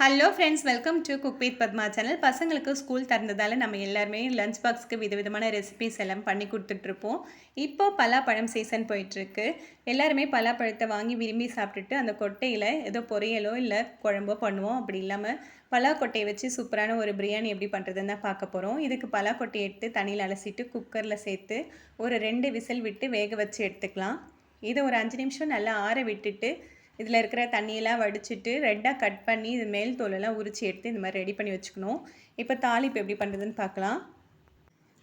Hello friends welcome to cook with Padma channel பசங்களுக்கு school திறந்ததால் நம்ம எல்லாருமே லஞ்ச் பாக்ஸ்க்கு விதவிதமான ரெசிபிஸ் எல்லாம் பண்ணி கொடுத்துட்ருப்போம். இப்போ பலாப்பழம் சீசன் போயிட்டுருக்கு எல்லாருமே பலாப்பழத்தை வாங்கி விரும்பி சாப்பிட்டுட்டு அந்த கொட்டையில் ஏதோ பொரியலோ இல்லை குழம்போ பண்ணுவோம். அப்படி இல்லாமல் பலாக்கொட்டையை வச்சு சூப்பரான ஒரு பிரியாணி எப்படி பண்ணுறதுன்னு தான் பார்க்க போகிறோம் இதுக்கு பலாக்கொட்டையை எடுத்து தண்ணியில் அலசிட்டு குக்கரில் சேர்த்து ஒரு ரெண்டு விசில் விட்டு வேக வச்சு எடுத்துக்கலாம். இதை ஒரு அஞ்சு நிமிஷம் நல்லா ஆற விட்டுட்டு இதில் இருக்கிற தண்ணியெல்லாம் வடிச்சிட்டு ரெட்டாக கட் பண்ணி இது மேல் தோலெல்லாம் உரிச்சு எடுத்து இந்த மாதிரி ரெடி பண்ணி வச்சுக்கணும். இப்போ தாளிப்பு எப்படி பண்ணுறதுன்னு பார்க்கலாம்.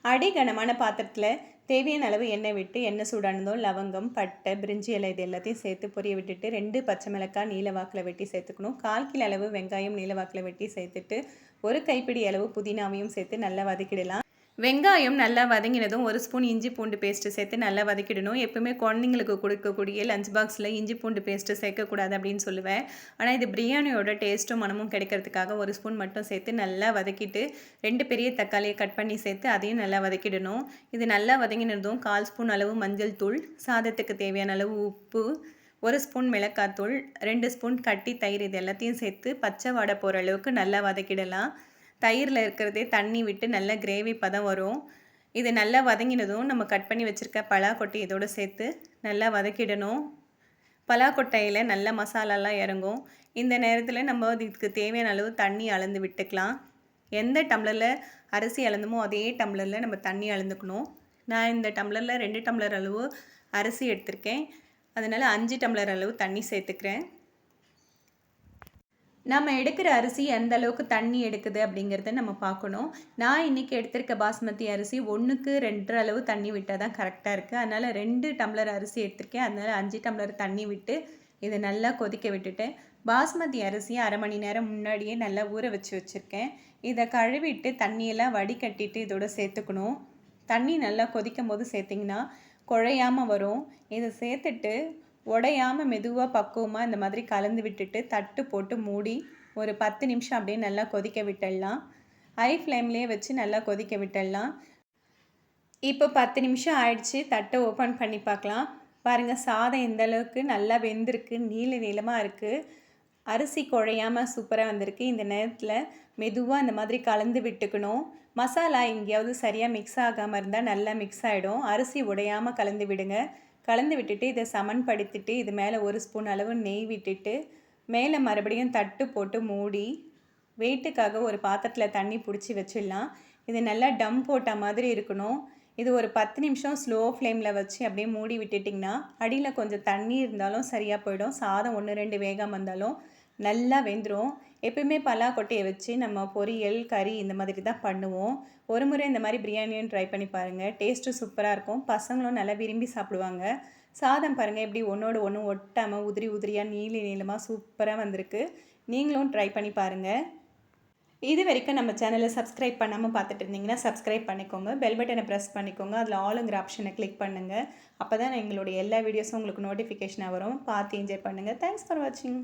அடி கனமான பாத்திரத்தில் தேவையான அளவு எண்ணெய் விட்டு எண்ணெய் சூடானதோ லவங்கம் பட்டை பிரிஞ்சி இலை இது எல்லாத்தையும் சேர்த்து பொரிய விட்டுட்டு ரெண்டு பச்சை மிளகாய் நீல வாக்கில் வெட்டி சேர்த்துக்கணும். கால் கிலோ அளவு வெங்காயம் நீல வாக்கில் வெட்டி சேர்த்துட்டு ஒரு கைப்பிடி அளவு புதினாவையும் சேர்த்து நல்லா வதக்கிடலாம். வெங்காயம் நல்லா வதங்கினதும் ஒரு ஸ்பூன் இஞ்சி பூண்டு பேஸ்ட்டு சேர்த்து நல்லா வதக்கிடணும். எப்பவுமே குழந்தைங்களுக்கு கொடுக்கக்கூடிய லஞ்ச் பாக்ஸில் இஞ்சி பூண்டு பேஸ்ட்டு சேர்க்கக்கூடாது அப்படின்னு சொல்லுவேன். ஆனால் இது பிரியாணியோட டேஸ்ட்டும் மனமும் கிடைக்கிறதுக்காக ஒரு ஸ்பூன் மட்டும் சேர்த்து நல்லா வதக்கிட்டு ரெண்டு பெரிய தக்காளியை கட் பண்ணி சேர்த்து அதையும் நல்லா வதக்கிடணும். இது நல்லா வதங்கினதும் கால் ஸ்பூன் அளவு மஞ்சள் தூள் சாதத்துக்கு தேவையான அளவு உப்பு ஒரு ஸ்பூன் மிளகாத்தூள் ரெண்டு ஸ்பூன் கட்டி தயிர் இது எல்லாத்தையும் சேர்த்து பச்சை வாடை போகிற அளவுக்கு நல்லா வதக்கிடலாம். தயிரில் இருக்கிறதே தண்ணி விட்டு நல்ல கிரேவி பதம் வரும். இது நல்லா வதங்கினதும் நம்ம கட் பண்ணி வச்சுருக்க பலாக்கொட்டை இதோடு சேர்த்து நல்லா வதக்கிடணும். பலாக்கொட்டையில் நல்ல மசாலாலாம் இறங்கும். இந்த நேரத்தில் நம்ம இதுக்கு தேவையான அளவு தண்ணி அளந்து விட்டுக்கலாம். எந்த டம்ளரில் அரிசி அளந்துமோ அதே டம்ளரில் நம்ம தண்ணி அளந்துக்கணும். நான் இந்த டம்ளரில் ரெண்டு டம்ளர் அளவு அரிசி எடுத்திருக்கேன். அதனால் அஞ்சு டம்ளர் அளவு தண்ணி சேர்த்துக்கிறேன். நம்ம எடுக்கிற அரிசி எந்த அளவுக்கு தண்ணி எடுக்குது அப்படிங்கிறத நம்ம பார்க்கணும். நான் இன்றைக்கி எடுத்திருக்க பாஸ்மதி அரிசி ஒன்றுக்கு ரெண்டரை அளவு தண்ணி விட்டால் தான் கரெக்டாக இருக்குது அதனால் ரெண்டு டம்ளர் அரிசி எடுத்திருக்கேன். அதனால் அஞ்சு டம்ளர் தண்ணி விட்டு இதை நல்லா கொதிக்க விட்டுட்டேன். பாஸ்மதி அரிசியை அரை மணி நேரம் முன்னாடியே நல்லா ஊற வச்சு வச்சுருக்கேன். இதை கழுவிட்டு தண்ணியெல்லாம் வடிகட்டிட்டு இதோட சேர்த்துக்கணும். தண்ணி நல்லா கொதிக்கும் போது சேர்த்திங்கன்னா குழையாமல் வரும். இதை சேர்த்துட்டு உடையாமல் மெதுவாக பக்குவமாக இந்த மாதிரி கலந்து விட்டுட்டு தட்டு போட்டு மூடி ஒரு பத்து நிமிஷம் அப்படியே நல்லா கொதிக்க விட்டுடலாம். ஹை ஃப்ளேம்லேயே வச்சு நல்லா கொதிக்க விட்டுடலாம். இப்போ பத்து நிமிஷம் ஆயிடுச்சு. தட்டை ஓப்பன் பண்ணி பார்க்கலாம். பாருங்கள் சாதம் எந்த அளவுக்கு நல்லா வெந்திருக்கு. நீல நீளமாக இருக்குது அரிசி குழையாமல் சூப்பராக வந்திருக்கு. இந்த நேரத்தில் மெதுவாக இந்த மாதிரி கலந்து விட்டுக்கணும். மசாலா எங்கேயாவது சரியாக மிக்ஸ் ஆகாமல் இருந்தால் நல்லா மிக்ஸ் ஆகிடும் அரிசி உடையாமல் கலந்து விடுங்க. கலந்து விட்டுட்டு இதை சமன்படுத்திட்டு இது மேலே ஒரு ஸ்பூன் அளவு நெய் விட்டுட்டு மேலே மறுபடியும் தட்டு போட்டு மூடி வெயிட்டுக்காக ஒரு பாத்திரத்தில் தண்ணி பிடிச்சி வச்சிடலாம். இது நல்லா டம் போட்ட மாதிரி இருக்கணும். இது ஒரு பத்து நிமிஷம் ஸ்லோ ஃப்ளேமில் வச்சு அப்படியே மூடி விட்டுட்டிங்கன்னா அடியில் கொஞ்சம் தண்ணி இருந்தாலும் சரியாக போயிடும். சாதம் ஒன்று ரெண்டு வேகம் வந்தாலும் நல்லா வெந்துடும் எப்பயுமே பலாக்கொட்டையை வச்சு நம்ம பொரியல் கறி இந்த மாதிரி தான் பண்ணுவோம். ஒரு முறை இந்த மாதிரி பிரியாணியும் ட்ரை பண்ணி பாருங்கள் டேஸ்ட்டும் சூப்பராக இருக்கும். பசங்களும் நல்லா விரும்பி சாப்பிடுவாங்க. சாதம் பாருங்கள் எப்படி ஒன்றோட ஒன்று ஒட்டாமல் உதிரி உதிரியாக நீளி நீளமாக சூப்பராக வந்திருக்கு. நீங்களும் ட்ரை பண்ணி பாருங்கள் இது வரைக்கும் நம்ம சேனலை சப்ஸ்கிரைப் பண்ணாமல் பார்த்துட்டு இருந்தீங்கன்னா சப்ஸ்கிரைப் பண்ணிக்கோங்க. பெல் பட்டனை ப்ரெஸ் பண்ணிக்கோங்க. அதில் ஆளுங்கிற ஆப்ஷனை கிளிக் பண்ணுங்கள் அப்போ தான் எங்களுடைய எல்லா வீடியோஸும் உங்களுக்கு நோட்டிஃபிகேஷனாக வரும். பார்த்து என்ஜாய் பண்ணுங்கள் தேங்க்ஸ் ஃபார் வாட்சிங்